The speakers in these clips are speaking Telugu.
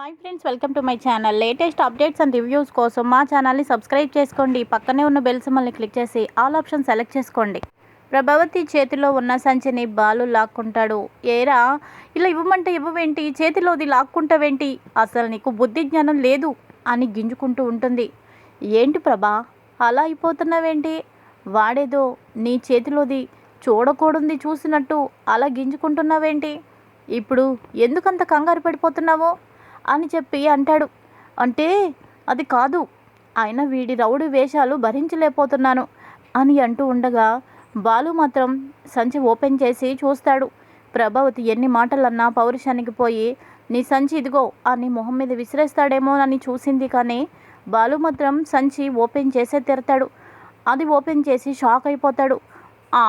Hi friends welcome to my channel. Latest updates and reviews కోసం మా ఛానల్ని సబ్స్క్రైబ్ చేసుకోండి. పక్కనే ఉన్న బెల్ సిమ్మల్ని క్లిక్ చేసి ఆల్ ఆప్షన్ సెలెక్ట్ చేసుకోండి. ప్రభావతి చేతిలో ఉన్న సంచిని బాలు లాక్కుంటాడు. ఏరా ఇలా ఇవ్వమంటే ఇవ్వవేంటి? చేతిలోది లాక్కుంటావేంటి? అసలు నీకు బుద్ధి జ్ఞానం లేదు అని గింజుకుంటూ ఉంటుంది. ఏంటి ప్రభా అలా అయిపోతున్నావేంటి? వాడేదో నీ చేతిలోది చూడకూడదు చూసినట్టు అలా గింజుకుంటున్నావేంటి? ఇప్పుడు ఎందుకంత కంగారు పడిపోతున్నావో? అని చెప్పి అంటాడు. అంటే అది కాదు. ఆయన వీడి రౌడి వేషాలు భరించలేకపోతున్నాను అని అంటూ ఉండగా బాలు మాత్రం సంచి ఓపెన్ చేసి చూస్తాడు. ప్రభావతి ఎన్ని మాటలన్నా పౌరుషానికి పోయి నీ సంచి ఇదిగో అని మొహం మీద విసిరేస్తాడేమో అని చూసింది కానీ బాలు మాత్రం సంచి ఓపెన్ చేసే తిరతాడు అది ఓపెన్ చేసి షాక్ అయిపోతాడు. ఆ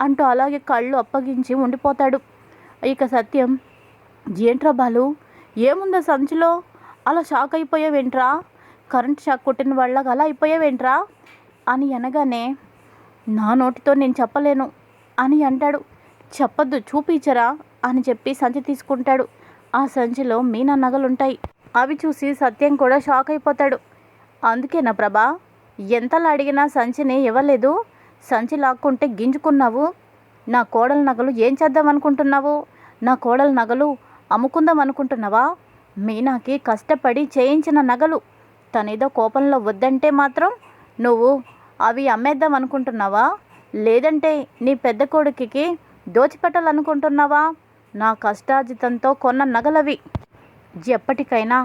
అంటూ అలాగే కళ్ళు అప్పగించి ఉండిపోతాడు. ఇక సత్యం ఏంట్రా బాలు ఏముందా సంచిలో? అలా షాక్ అయిపోయావేంట్రా? కరెంట్ షాక్ కొట్టిన వాళ్ళగా అలా అయిపోయావేంట్రా? అని అనగానే నా నోటితో నేను చెప్పలేను అని అంటాడు. చెప్పొద్దు చూపించరా అని చెప్పి సంచి తీసుకుంటాడు. ఆ సంచిలో మీనా నగలుంటాయి. అవి చూసి సత్యం కూడా షాక్ అయిపోతాడు. అందుకేనా ప్రభా ఎంతలా అడిగినా సంచిని ఇవ్వలేదు? సంచి లాక్కుంటే గింజుకున్నావు? నా కోడల నగలు ఏం చేద్దాం అనుకుంటున్నావు నా కోడల నగలు అమ్ముకుందాం అనుకుంటున్నావా? మీనాకి కష్టపడి చేయించిన నగలు. తనేదో కోపంలో వద్దంటే మాత్రం నువ్వు అవి అమ్మేద్దాం అనుకుంటున్నావా? లేదంటే నీ పెద్ద కొడుకుకి దోచిపెట్టాలనుకుంటున్నావా? నా కష్టార్జితంతో కొన్న నగలవి. ఎప్పటికైనా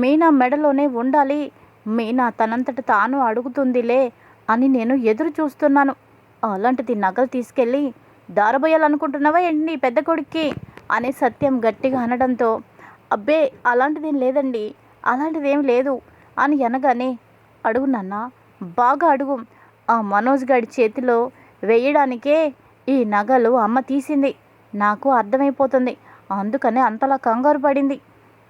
మీనా మెడలోనే ఉండాలి. మీనా తనంతట తాను అడుగుతుందిలే అని నేను ఎదురు చూస్తున్నాను. అలాంటిది నగలు తీసుకెళ్ళి దారబోయాలనుకుంటున్నావా ఏంటి నీ పెద్ద కొడుక్కి? అనే సత్యం గట్టిగా అనడంతో అబ్బే అలాంటిదేం లేదండి అలాంటిదేం లేదు అని అనగానే అడుగు నాన్న బాగా అడుగు. ఆ మనోజ్ గారి చేతిలో వేయడానికే ఈ నగలు అమ్మ తీసింది. నాకు అర్థమైపోతుంది. అందుకనే అంతలా కంగారు పడింది.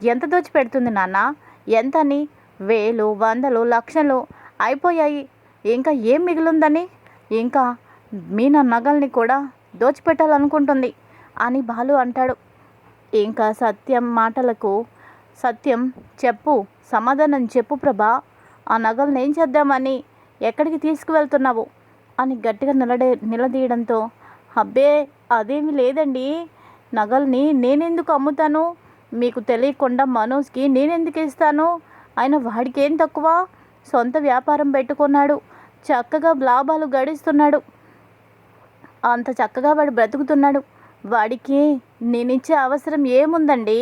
ఎంత దోచి పెడుతుంది నాన్న? ఎంత అని వేలు వందలు లక్షలు అయిపోయాయి. ఇంకా ఏం మిగిలిందని? ఇంకా మీనా నగల్ని కూడా దోచిపెట్టాలనుకుంటుంది. అని బాలు అంటాడు. ఇంకా సత్యం మాటలకు సత్యం చెప్పు సమాధానం చెప్పు ప్రభా. ఆ నగల్ని ఏం చేద్దామని ఎక్కడికి తీసుకువెళ్తున్నావు? అని గట్టిగా నిలడే నిలదీయడంతో అబ్బే అదేమి లేదండి. నగల్ని నేనెందుకు అమ్ముతాను? మీకు తెలియకుండా మనోజ్కి నేనెందుకు ఇస్తాను? ఆయన వాడికేం తక్కువ? సొంత వ్యాపారం పెట్టుకున్నాడు. చక్కగా లాభాలు గడిస్తున్నాడు. అంత చక్కగా వాడు బ్రతుకుతున్నాడు. వాడికి నేనిచ్చే అవసరం ఏముందండి?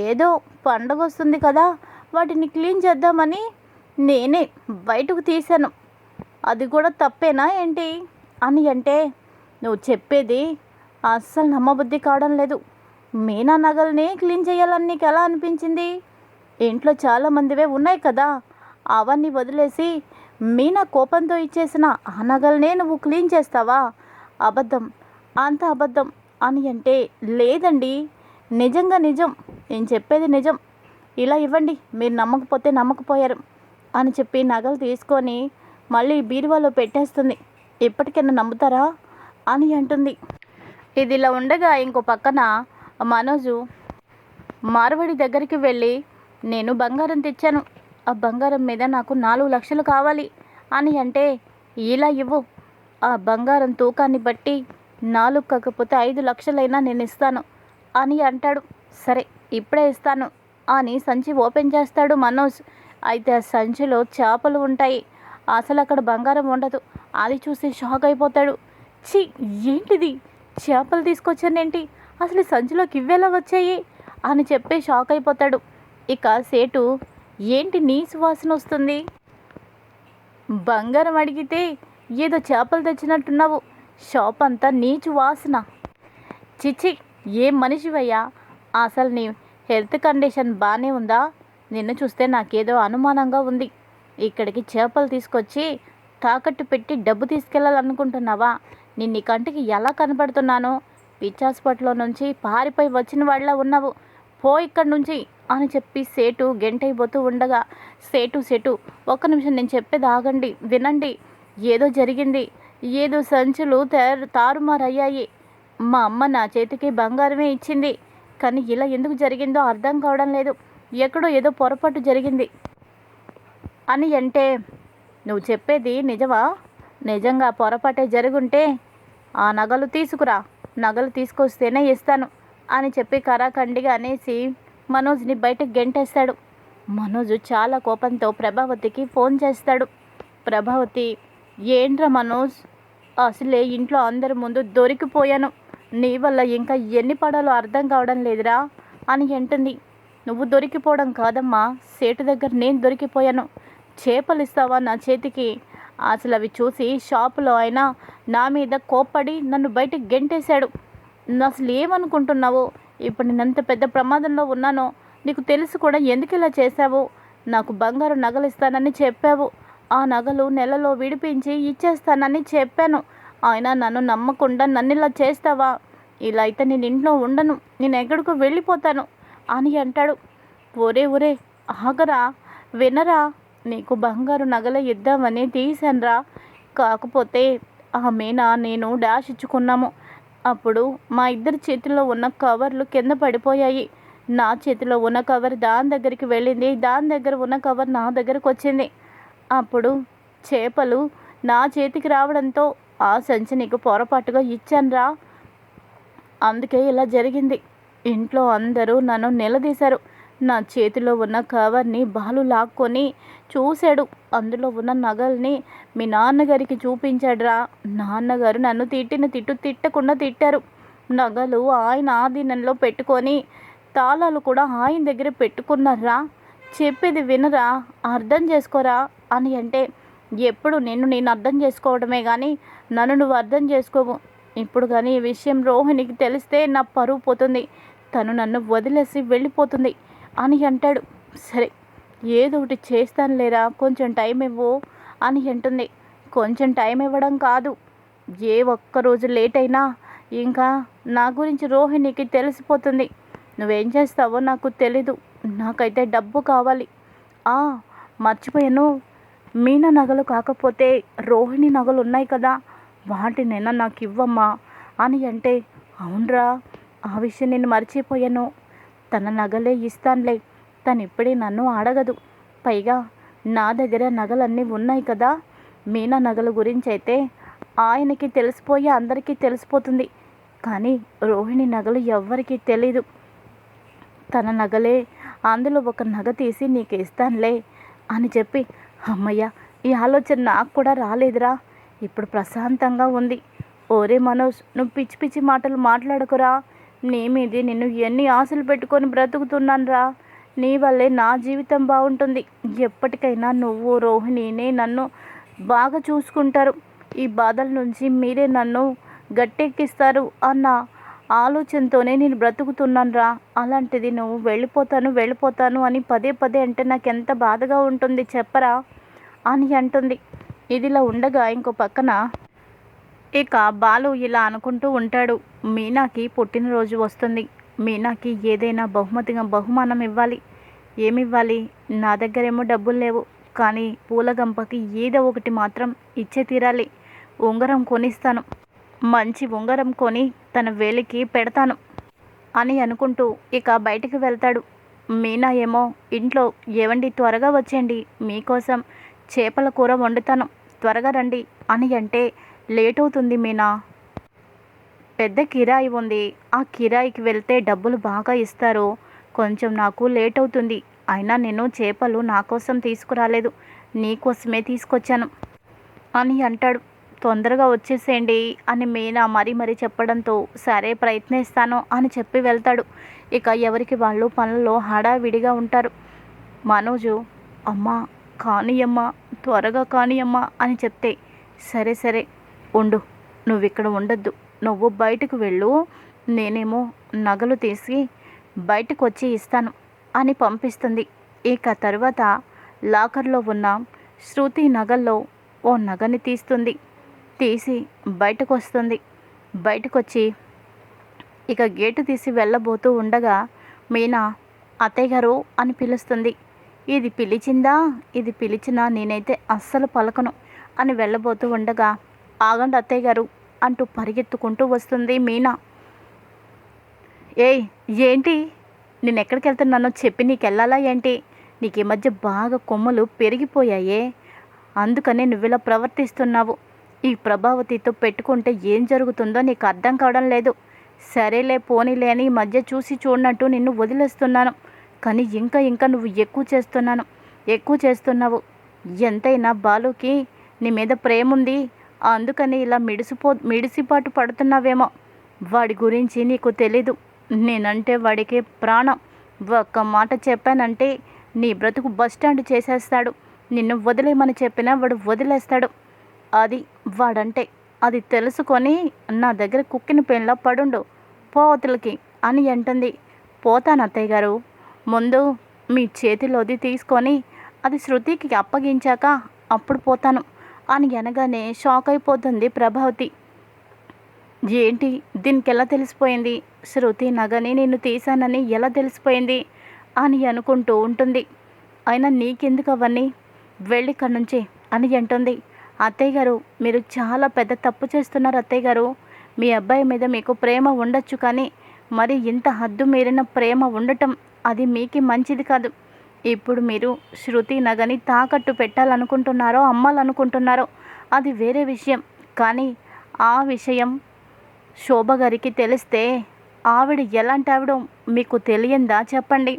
ఏదో పండగ వస్తుంది కదా వాటిని క్లీన్ చేద్దామని నేనే బయటకు తీశాను. అది కూడా తప్పేనా ఏంటి? అని అంటే నువ్వు చెప్పేది అస్సలు నమ్మబుద్ధి కావడం లేదు. మీనా నగల్ని క్లీన్ చేయాలని నీకు ఎలా అనిపించింది? ఇంట్లో చాలామందివే ఉన్నాయి కదా అవన్నీ వదిలేసి మీనా కోపంతో ఇచ్చేసిన ఆ నగల్నే నువ్వు క్లీన్ చేస్తావా? అబద్ధం అంత అబద్ధం. అని అంటే లేదండి. నిజంగా నిజం. నేను చెప్పేది నిజం. ఇలా ఇవ్వండి. మీరు నమ్మకపోతే నమ్మకపోయారు అని చెప్పి నగలు తీసుకొని మళ్ళీ బీరువాలో పెట్టేస్తుంది. ఇప్పటికైనా నమ్ముతారా? అని అంటుంది. ఇది ఇలా ఉండగా ఇంకో పక్కన మనోజు మార్వడి దగ్గరికి వెళ్ళి నేను బంగారం తెచ్చాను. ఆ బంగారం మీద నాకు నాలుగు లక్షలు కావాలి. అని అంటే ఇలా ఇవ్వు. ఆ బంగారం తూకాన్ని బట్టి నాలుగు కాకపోతే ఐదు లక్షలైనా నేను ఇస్తాను అని అంటాడు. సరే ఇప్పుడే ఇస్తాను అని సంచి ఓపెన్ చేస్తాడు మనోజ్. అయితే ఆ సంచిలో చేపలు ఉంటాయి. అసలు అక్కడ బంగారం ఉండదు. అది చూసి షాక్ అయిపోతాడు. ఛీ ఏంటిది? చేపలు తీసుకొచ్చానేంటి? అసలు సంచిలోకి ఇవ్వేలా వచ్చాయి? అని చెప్పి షాక్ అయిపోతాడు. ఇక సేటు ఏంటి నీ సువాసన వస్తుంది? బంగారం అడిగితే ఏదో చేపలు తెచ్చినట్టున్నావు. షాప్ అంతా నీచు వాసన. చిచి ఏం మనిషివయ్యా? అసలు నీ హెల్త్ కండిషన్ బాగానే ఉందా? నిన్ను చూస్తే నాకేదో అనుమానంగా ఉంది. ఇక్కడికి చేపలు తీసుకొచ్చి తాకట్టు పెట్టి డబ్బు తీసుకెళ్ళాలనుకుంటున్నావా నిన్ను నీ కంటికి ఎలా కనపడుతున్నాను? పిచ్చాస్పట్లో నుంచి పారిపోయి వచ్చిన వాళ్ళ ఉన్నావు. పో ఇక్కడి నుంచి అని చెప్పి సేటు గెంటైపోతూ ఉండగా సేటు సేటు ఒక్క నిమిషం నేను చెప్పేది ఆగండి వినండి. ఏదో జరిగింది. ఏదో సంచులు తారుమారయ్యాయి. మా అమ్మ నా చేతికి బంగారమే ఇచ్చింది. కానీ ఇలా ఎందుకు జరిగిందో అర్థం కావడం లేదు. ఎక్కడో ఏదో పొరపాటు జరిగింది. అని అంటే నువ్వు చెప్పేది నిజమా? నిజంగా పొరపాటే జరుగుంటే ఆ నగలు తీసుకురా. నగలు తీసుకొస్తేనే ఇస్తాను అని చెప్పి కరాఖండిగా అనేసి మనోజ్ని బయటకు గెంటేస్తాడు. మనోజ్ చాలా కోపంతో ప్రభావతికి ఫోన్ చేస్తాడు. ప్రభావతి ఏంట్రా మనోజ్? అసలే ఇంట్లో అందరి ముందు దొరికిపోయాను. నీ వల్ల ఇంకా ఎన్ని పడాలో అర్థం కావడం లేదురా అని అంటుంది. నువ్వు దొరికిపోవడం కాదమ్మా సేటు దగ్గర నేను దొరికిపోయాను. చేపలు ఇస్తావా నా చేతికి? అసలు అవి చూసి షాపులో అయినా నా మీద కోప్పడి నన్ను బయటకు గెంటేశాడు. అసలు ఏమనుకుంటున్నావు? ఇప్పుడు నేను ఎంత పెద్ద ప్రమాదంలో ఉన్నానో నీకు తెలుసు కూడా ఎందుకు ఇలా చేశావు? నాకు బంగారు నగలు ఇస్తానని చెప్పావు. ఆ నగలు నెలలో విడిపించి ఇచ్చేస్తానని చెప్పాను. ఆయన నన్ను నమ్మకుండా నన్ను ఇలా చేస్తావా? ఇలా అయితే నేను ఇంట్లో ఉండను. నేను ఎక్కడికో వెళ్ళిపోతాను అని అంటాడు. ఒరే ఒరే ఆగరా వినరా? నీకు బంగారు నగల ఇద్దామని తీశానురా. కాకపోతే ఆ మీనా నేను డాష్ ఇచ్చుకున్నాము. అప్పుడు మా ఇద్దరి చేతిలో ఉన్న కవర్లు కింద పడిపోయాయి. నా చేతిలో ఉన్న కవర్ దాని దగ్గరికి వెళ్ళింది. దాని దగ్గర ఉన్న కవర్ నా దగ్గరకు వచ్చింది. అప్పుడు చేపలు నా చేతికి రావడంతో ఆ సంచి నీకు పొరపాటుగా ఇచ్చానురా. అందుకే ఇలా జరిగింది. ఇంట్లో అందరూ నన్ను నిలదీశారు. నా చేతిలో ఉన్న కవర్ని బాలు లాక్కొని చూశాడు. అందులో ఉన్న నగల్ని మీ నాన్నగారికి చూపించాడురా. నాన్నగారు నన్ను తిట్టిన తిట్టు తిట్టకుండా తిట్టారు. నగలు ఆయన ఆధీనంలో పెట్టుకొని తాళాలు కూడా ఆయన దగ్గర పెట్టుకున్నారా? చెప్పేది వినరా? అర్థం చేసుకోరా? అని అంటే ఎప్పుడు నిన్ను నేను అర్థం చేసుకోవడమే కానీ నన్ను నువ్వు అర్థం చేసుకోవు. ఇప్పుడు కానీ ఈ విషయం రోహిణికి తెలిస్తే నా పరువు పోతుంది. తను నన్ను వదిలేసి వెళ్ళిపోతుంది అని అంటాడు. సరే ఏదో ఒకటి చేస్తాను లేరా? కొంచెం టైం ఇవ్వు అని అంటుంది. కొంచెం టైం ఇవ్వడం కాదు. ఏ ఒక్క రోజు లేట్ అయినా ఇంకా నా గురించి రోహిణికి తెలిసిపోతుంది. నువ్వేం చేస్తావో నాకు తెలీదు. నాకైతే డబ్బు కావాలి. మర్చిపోయాను. మీనా నగలు కాకపోతే రోహిణి నగలు ఉన్నాయి కదా? వాటినైనా నాకు ఇవ్వమ్మా. అని అంటే అవునరా ఆ విషయం నేను మర్చిపోయాను. తన నగలే ఇస్తానులే. తను ఇప్పుడే నన్ను అడగదు పైగా నా దగ్గర నగలన్నీ ఉన్నాయి కదా? మీనా నగల గురించి అయితే ఆయనకి తెలిసిపోయి అందరికీ తెలిసిపోతుంది. కానీ రోహిణి నగలు ఎవ్వరికీ తెలీదు. తన నగలే అందులో ఒక నగ తీసి నీకు ఇస్తానులే అని చెప్పి అమ్మయ్య ఈ ఆలోచన నాకు కూడా రాలేదురా. ఇప్పుడు ప్రశాంతంగా ఉంది. ఓరే మనోజ్ నువ్వు పిచ్చి పిచ్చి మాటలు మాట్లాడకురా. నీ మీది నిన్ను ఎన్ని ఆశలు పెట్టుకొని బ్రతుకుతున్నానురా. నీ వల్లే నా జీవితం బాగుంటుంది. ఎప్పటికైనా నువ్వు రోహిణినే నన్ను బాగా చూసుకుంటారు. ఈ బాధల నుంచి మీరే నన్ను గట్టెక్కిస్తారు అన్న ఆలోచనతోనే నేను బ్రతుకుతున్నాను రా అలాంటిది నువ్వు వెళ్ళిపోతాను వెళ్ళిపోతాను అని పదే పదే అంటే నాకు ఎంత బాధగా ఉంటుంది చెప్పరా? అని అంటుంది. ఇదిలా ఉండగా ఇంకో పక్కన ఇక బాలు ఇలా అనుకుంటూ ఉంటాడు. మీనాకి పుట్టినరోజు వస్తుంది. మీనాకి ఏదైనా బహుమతిగా బహుమానం ఇవ్వాలి. ఏమివ్వాలి? నా దగ్గరేమో డబ్బులు లేవు. కానీ పూలగంపకి ఏదో ఒకటి మాత్రం ఇచ్చే తీరాలి. ఉంగరం కొనిస్తాను. మంచి ఉంగరం కొని తన వేలికి పెడతాను అని అనుకుంటూ ఇక బయటికి వెళ్తాడు. మీనా ఏమో ఇంట్లో ఏవండి? త్వరగా వచ్చేయండి. మీకోసం చేపల కూర వండుతాను. త్వరగా రండి. అని అంటే లేట్ అవుతుంది మీనా? పెద్ద కిరాయి ఉంది. ఆ కిరాయికి వెళ్తే డబ్బులు బాగా ఇస్తారు. కొంచెం నాకు లేట్ అవుతుంది అయినా నేను చేపలు నా కోసం తీసుకురాలేదు. నీకోసమే తీసుకొచ్చాను. అని అంటాడు. తొందరగా వచ్చేసేయండి అని మీనా మరీ మరీ చెప్పడంతో సరే ప్రయత్నిస్తాను అని చెప్పి వెళ్తాడు. ఇక ఎవరికి వాళ్ళు పనుల్లో హడావిడిగా ఉంటారు. మనోజు అమ్మా కానియమ్మా త్వరగా కానియమ్మా అని చెప్తే సరే సరే ఉండు నువ్వు ఇక్కడ ఉండొద్దు. నువ్వు బయటకు వెళ్ళు నేనేమో నగలు తీసి బయటకు వచ్చి ఇస్తాను అని పంపిస్తుంది. ఇక తర్వాత లాకర్లో ఉన్న శృతి నగల్లో ఓ నగని తీస్తుంది. తీసి బయటకు వస్తుంది బయటకు వచ్చి ఇక గేటు తీసి వెళ్ళబోతూ ఉండగా మీనా అత్తయ్య గారు అని పిలుస్తుంది. ఇది పిలిచిందా? ఇది పిలిచినా నేనైతే అస్సలు పలకను. అని వెళ్ళబోతూ ఉండగా ఆగండి అత్తయ్య గారు అంటూ పరిగెత్తుకుంటూ వస్తుంది మీనా. ఏయ్ ఏంటి? నేను ఎక్కడికి వెళ్తున్నానో చెప్పి నీకు వెళ్ళాలా ఏంటి? నీకు ఈ మధ్య బాగా కొమ్మలు పెరిగిపోయాయే. అందుకనే నువ్వు ఇలా ప్రవర్తిస్తున్నావు. ఈ ప్రభావతితో పెట్టుకుంటే ఏం జరుగుతుందో నీకు అర్థం కావడం లేదు. సరేలే పోనీలే అని ఈ మధ్య చూసి చూడనట్టు నిన్ను వదిలేస్తున్నాను. కానీ ఇంకా ఇంకా నువ్వు ఎక్కువ చేస్తున్నాను ఎక్కువ చేస్తున్నావు. ఎంతైనా బాలుకి నీ మీద ప్రేమ ఉంది. అందుకని ఇలా మిడిసిపో మిడిసిపాటు పడుతున్నావేమో. వాడి గురించి నీకు తెలీదు. నేనంటే వాడికి ప్రాణం. ఒక్క మాట చెప్పానంటే నీ బ్రతుకు బస్ స్టాండ్ చేసేస్తాడు. నిన్ను వదిలేయమని చెప్పినా వాడు వదిలేస్తాడు. అది వాడంటే అది తెలుసుకొని నా దగ్గర కుక్కిన పెన్లా పడుండు. పోవతలకి అని అంటుంది. పోతాను అత్తయ్య గారు. ముందు మీ చేతిలోది తీసుకొని అది శృతికి అప్పగించాక అప్పుడు పోతాను అని అనగానే షాక్ అయిపోతుంది ప్రభావతి. ఏంటి? దీనికి ఎలా తెలిసిపోయింది? శృతి నగని నేను తీశానని ఎలా తెలిసిపోయింది? అని అనుకుంటూ ఉంటుంది. అయినా నీకెందుకు అవన్నీ? వెళ్ళి ఇక్కడి నుంచి అని అంటుంది. అత్తయ్య గారు మీరు చాలా పెద్ద తప్పు చేస్తున్నారు అత్తయ్య గారు మీ అబ్బాయి మీద మీకు ప్రేమ ఉండొచ్చు కానీ మరి ఇంత హద్దు మీరిన ప్రేమ ఉండటం అది మీకి మంచిది కాదు. ఇప్పుడు మీరు శృతి నగని తాకట్టు పెట్టాలనుకుంటున్నారో అమ్మాలనుకుంటున్నారో అది వేరే విషయం. కానీ ఆ విషయం శోభ గారికి తెలిస్తే ఆవిడ ఎలాంటి ఆవిడ మీకు తెలియందా చెప్పండి.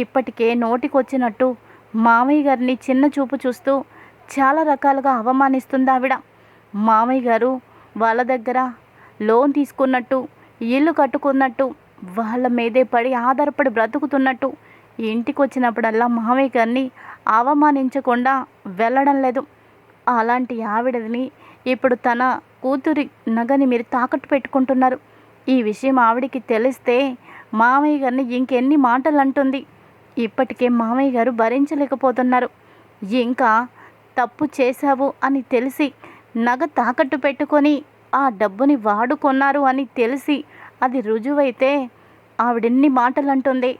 ఇప్పటికే నోటికొచ్చినట్టు మామయ్య గారిని చిన్న చూపు చూస్తూ చాలా రకాలుగా అవమానిస్తుంది ఆవిడ. మామయ్య గారు వాళ్ళ దగ్గర లోన్ తీసుకున్నట్టు ఇల్లు కట్టుకున్నట్టు వాళ్ళ మీదే పడి ఆధారపడి బ్రతుకుతున్నట్టు ఇంటికి వచ్చినప్పుడల్లా మామయ్య గారిని అవమానించకుండా వెళ్ళడం లేదు. అలాంటి ఆవిడని ఇప్పుడు తన కూతురి నగని మీరు తాకట్టు పెట్టుకుంటున్నారు. ఈ విషయం ఆవిడికి తెలిస్తే మామయ్య గారిని ఇంకెన్ని మాటలు అంటుంది ఇప్పటికే మామయ్య గారు భరించలేకపోతున్నారు. ఇంకా తప్పు చేశావు అని తెలిసి నగ తాకట్టు పెట్టుకొని ఆ డబ్బుని వాడుకున్నారు అని తెలిసి అది రుజువైతే ఆవిడెన్ని మాటలు అంటుంది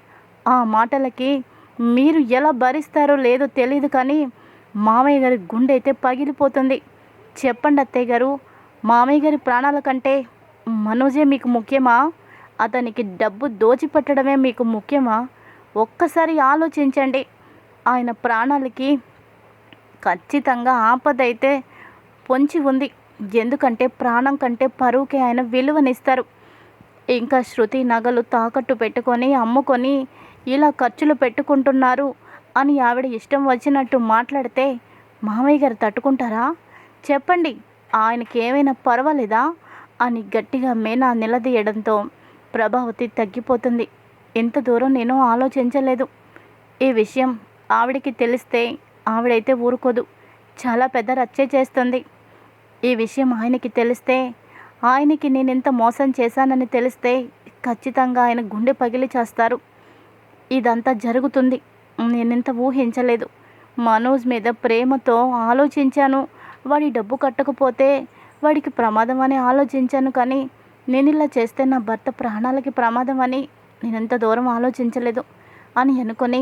ఆ మాటలకి మీరు ఎలా భరిస్తారో లేదో తెలియదు కానీ మామయ్య గారి గుండె అయితే పగిలిపోతుంది. చెప్పండి అత్తయ్య గారు మామయ్య గారి ప్రాణాల కంటే మనోజే మీకు ముఖ్యమా? అతనికి డబ్బు దోచిపెట్టడమే మీకు ముఖ్యమా? ఒక్కసారి ఆలోచించండి. ఆయన ప్రాణాలకి ఖచ్చితంగా ఆపదైతే పొంచి ఉంది. ఎందుకంటే ప్రాణం కంటే పరువుకి ఆయన విలువనిస్తారు. ఇంకా శృతి నగలు తాకట్టు పెట్టుకొని అమ్ముకొని ఇలా ఖర్చులు పెట్టుకుంటున్నారు అని ఆవిడ ఇష్టం వచ్చినట్టు మాట్లాడితే మామయ్య గారు తట్టుకుంటారా? చెప్పండి ఆయనకి ఏమైనా పర్వాలేదా? అని గట్టిగా మేనా నిలదీయడంతో ప్రభావతి తగ్గిపోతుంది. ఎంత దూరం నేను ఆలోచించలేదు. ఈ విషయం ఆవిడికి తెలిస్తే ఆవిడైతే ఊరుకోదు. చాలా పెద్ద రచ్చే చేస్తుంది. ఈ విషయం ఆయనకి తెలిస్తే ఆయనకి నేను ఎంత మోసం చేశానని తెలిస్తే ఖచ్చితంగా ఆయన గుండె పగిలి చేస్తారు. ఇదంతా జరుగుతుంది. నేనెంత ఊహించలేదు. మనోజ్ మీద ప్రేమతో ఆలోచించాను. వాడి డబ్బు కట్టకపోతే వాడికి ప్రమాదం అని ఆలోచించాను కానీ నేను ఇలా చేస్తే నా భర్త ప్రాణాలకి ప్రమాదం అని నేను ఎంత దూరం ఆలోచించలేదు అని అనుకొని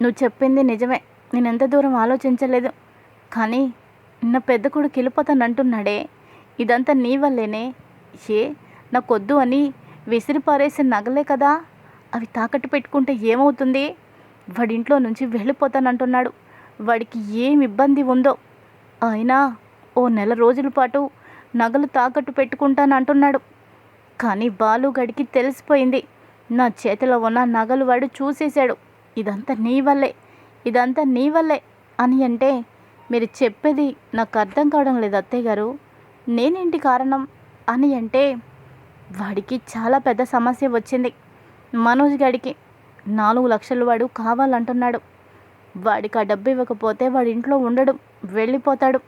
నువ్వు చెప్పింది నిజమే. నేను ఎంత దూరం ఆలోచించలేదు. కానీ నా పెద్ద కొడుకు వెళ్ళిపోతానంటున్నాడే ఇదంతా నీ వల్లేనే. ఏ నాకొద్దు అని విసిరిపారేసే నగలే కదా. అవి తాకట్టు పెట్టుకుంటే ఏమవుతుంది? వాడింట్లో నుంచి వెళ్ళిపోతానంటున్నాడు. వాడికి ఏం ఇబ్బంది ఉందో. అయినా ఓ నెల రోజుల పాటు నగలు తాకట్టు పెట్టుకుంటాను అంటున్నాడు కానీ బాలుగడికి తెలిసిపోయింది. నా చేతిలో ఉన్న నగలు వాడు చూసేశాడు. ఇదంతా నీ వల్లే. ఇదంతా నీ వల్లే అని అంటే మీరు చెప్పేది నాకు అర్థం కావడం లేదు అత్తయ్య గారు. నేనేంటి కారణం అని అంటే వాడికి చాలా పెద్ద సమస్య వచ్చింది. మనోజ్ గడికి నాలుగు లక్షలు వాడు కావాలంటున్నాడు. వాడికి ఆ డబ్బు ఇవ్వకపోతే వాడి ఇంట్లో ఉండడు వెళ్ళిపోతాడు.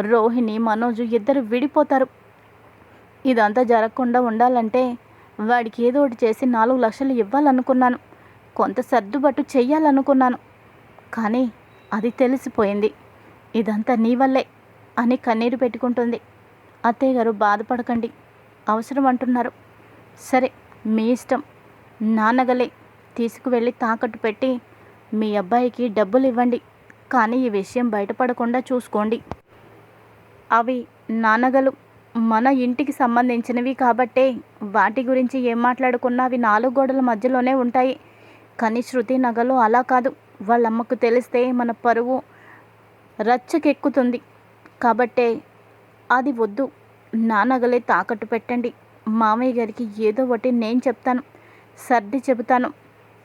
రోహిణి మనోజు ఇద్దరు విడిపోతారు. ఇదంతా జరగకుండా ఉండాలంటే వాడికి ఏదో ఒకటి చేసి నాలుగు లక్షలు ఇవ్వాలనుకున్నాను. కొంత సర్దుబాటు చెయ్యాలనుకున్నాను. కానీ అది తెలిసిపోయింది. ఇదంతా నీ వల్లే అని కన్నీరు పెట్టుకుంటుంది. అత్తయ్య గారు బాధపడకండి. అవసరం అంటున్నారు. సరే మీ ఇష్టం. నాన్నగలే తీసుకువెళ్ళి తాకట్టు పెట్టి మీ అబ్బాయికి డబ్బులు ఇవ్వండి. కానీ ఈ విషయం బయటపడకుండా చూసుకోండి. అవి నాన్నగలు మన ఇంటికి సంబంధించినవి కాబట్టే వాటి గురించి ఏం మాట్లాడుకున్నా అవి నాలుగు గోడల మధ్యలోనే ఉంటాయి. కానీ శృతి నగలు అలా కాదు. వాళ్ళమ్మకు తెలిస్తే మన పరువు రచ్చకెక్కుతుంది. కాబట్టే అది వద్దు. నా నగలే తాకట్టు పెట్టండి. మామయ్య గారికి ఏదో ఒకటి నేను చెప్తాను. సర్ది చెబుతాను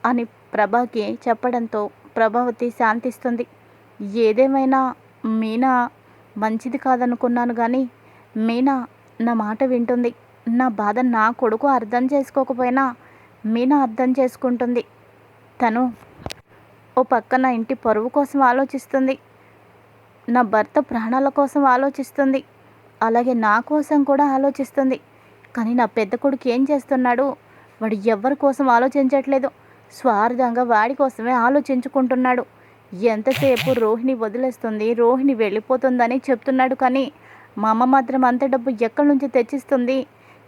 అని ప్రభాకి చెప్పడంతో ప్రభావతి శాంతిస్తుంది. ఏదేమైనా మీనా మంచిది కాదనుకున్నాను కానీ మీనా నా మాట వింటుంది. నా బాధ నా కొడుకు అర్థం చేసుకోకపోయినా మీనా అర్థం చేసుకుంటుంది. తను ఓ పక్కన ఇంటి పరువు కోసం ఆలోచిస్తుంది. నా భర్త ప్రాణాల కోసం ఆలోచిస్తుంది. అలాగే నా కోసం కూడా ఆలోచిస్తుంది. కానీ నా పెద్ద కొడుకు ఏం చేస్తున్నాడు? వాడు ఎవరి కోసం ఆలోచించట్లేదు. స్వార్థంగా వాడి కోసమే ఆలోచించుకుంటున్నాడు. ఎంతసేపు రోహిణి వదిలేస్తుంది? రోహిణి వెళ్ళిపోతుందని చెప్తున్నాడు కానీ మా అమ్మ మాత్రం అంత డబ్బు ఎక్కడి నుంచి తెచ్చిస్తుంది?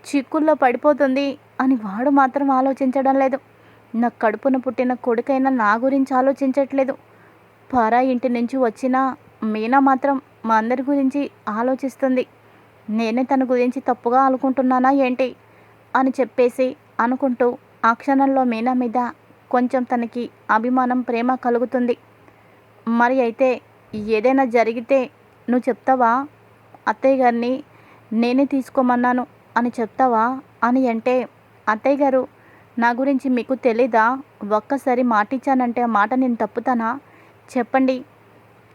చిక్కుల్లో పడిపోతుంది అని వాడు మాత్రం ఆలోచించడం లేదు. నా కడుపున పుట్టిన కొడుకైనా నా గురించి ఆలోచించట్లేదు. పరా ఇంటి నుంచి వచ్చిన మీనా మాత్రం మా అందరి గురించి ఆలోచిస్తుంది. నేనే తన గురించి తప్పుగా అనుకుంటున్నానా ఏంటి? అని చెప్పేసి అనుకుంటూ ఆ క్షణంలో మీనా మీద కొంచెం తనకి అభిమానం ప్రేమ కలుగుతుంది. మరి అయితే ఏదైనా జరిగితే నువ్వు చెప్తావా? అత్తయ్య గారిని నేనే తీసుకోమన్నాను అని చెప్తావా? అని అంటే అత్తయ్య గారు నా గురించి మీకు తెలీదా? ఒక్కసారి మాటిచ్చానంటే ఆ మాట నేను తప్పుతానా? చెప్పండి.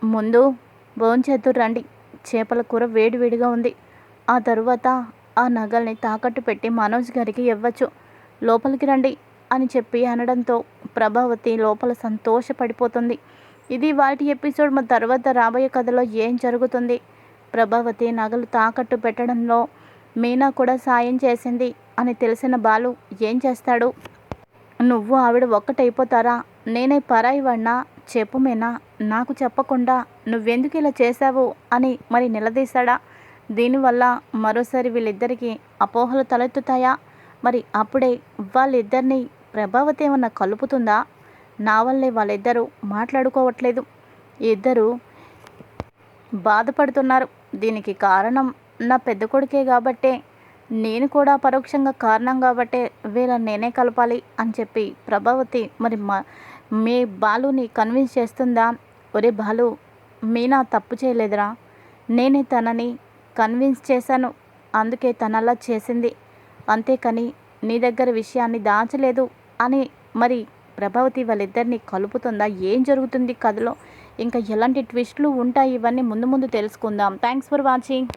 ముందు భోంచేతురు రండి. చేపల కూర వేడివేడిగా ఉంది. ఆ తరువాత ఆ నగల్ని తాకట్టు పెట్టి మనోజ్ గారికి ఇవ్వచ్చు. లోపలికి రండి అని చెప్పి అనడంతో ప్రభావతి లోపల సంతోషపడిపోతుంది. ఇది వాటి ఎపిసోడ్ మా తర్వాత రాబోయే కథలో ఏం జరుగుతుంది? ప్రభావతి నగలు తాకట్టు పెట్టడంలో మీనా కూడా సాయం చేసింది అని తెలిసిన బాలు ఏం చేస్తాడు? నువ్వు ఆవిడ ఒక్కటైపోతారా? నేనే పరాయివాడినా చెప్పు మీనా నాకు చెప్పకుండా నువ్వెందుకు ఇలా చేశావు? అని మరి నిలదీశాడా? దీనివల్ల మరోసారి వీళ్ళిద్దరికీ అపోహలు తలెత్తుతాయా? మరి అప్పుడే వాళ్ళిద్దరిని ప్రభావతి ఏమన్నా కలుపుతుందా? నా వల్లే వాళ్ళిద్దరూ మాట్లాడుకోవట్లేదు. ఇద్దరు బాధపడుతున్నారు. దీనికి కారణం నా పెద్ద కొడుకే కాబట్టే నేను కూడా పరోక్షంగా కారణం కాబట్టే వీళ్ళని నేనే కలపాలి అని చెప్పి ప్రభావతి మరి మా మీ బాలుని కన్విన్స్ చేస్తుందా? ఒరే బాలు మీనా తప్పు చేయలేదురా. నేనే తనని కన్విన్స్ చేశాను. అందుకే తనలా చేసింది. అంతేకాని నీ దగ్గర విషయాన్ని దాచలేదు అని మరి ప్రభావతి వాళ్ళిద్దరిని కలుపుతుందా? ఏం జరుగుతుంది కథలో? ఇంకా ఎలాంటి ట్విస్ట్లు ఉంటాయి? ఇవన్నీ ముందు ముందు తెలుసుకుందాం. Thanks for watching.